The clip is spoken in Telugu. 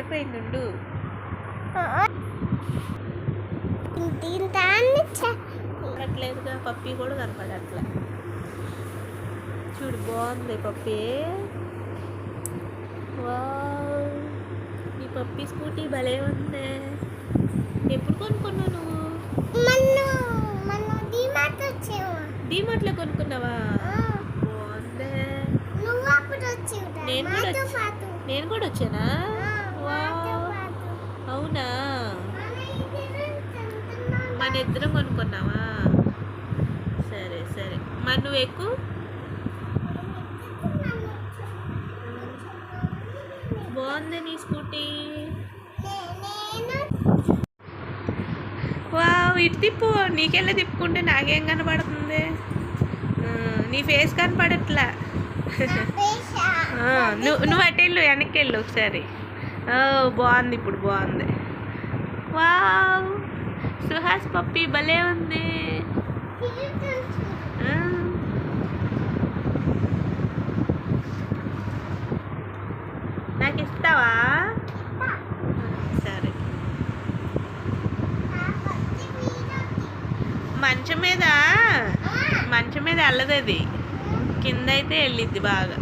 అయిపోయిందుండు దీని కనపడట్లేదుగా పప్పి కూడా కనపడట్లే. చూడు బాగుంది పప్పి. వావ్. ఈ పప్పి స్కూటీ భలే ఉంది. ఎప్పుడు కొనుక్కున్నావు నువ్వు? డీమార్ట్లో కొనుక్కున్నావా? బాగుంది. నేను కూడా నేను కూడా వచ్చానా? అవునా? మన ఇద్దరం కొనుక్కున్నావా? సరే సరే. మరి నువ్వు ఎక్కువ బాగుంది నీ స్కూటీ. వావ్ ఇటు తిప్పు. నీకెళ్ళి తిప్పుకుంటే నాకేం కనపడుతుంది నీ ఫేస్ కనపడట్లా. నువ్వు నువ్వు అటు వెళ్ళు వెనక్కి వెళ్ళు ఒకసారి. బాగుంది ఇప్పుడు బాగుంది. వావ్! సుహాస్ పప్పి భలే ఉంది. నాకు ఇస్తావా. సరే. మంచం మీద? మంచం మీద వెళ్ళదు అది కింద అయితే వెళ్ళిద్ది బాగా.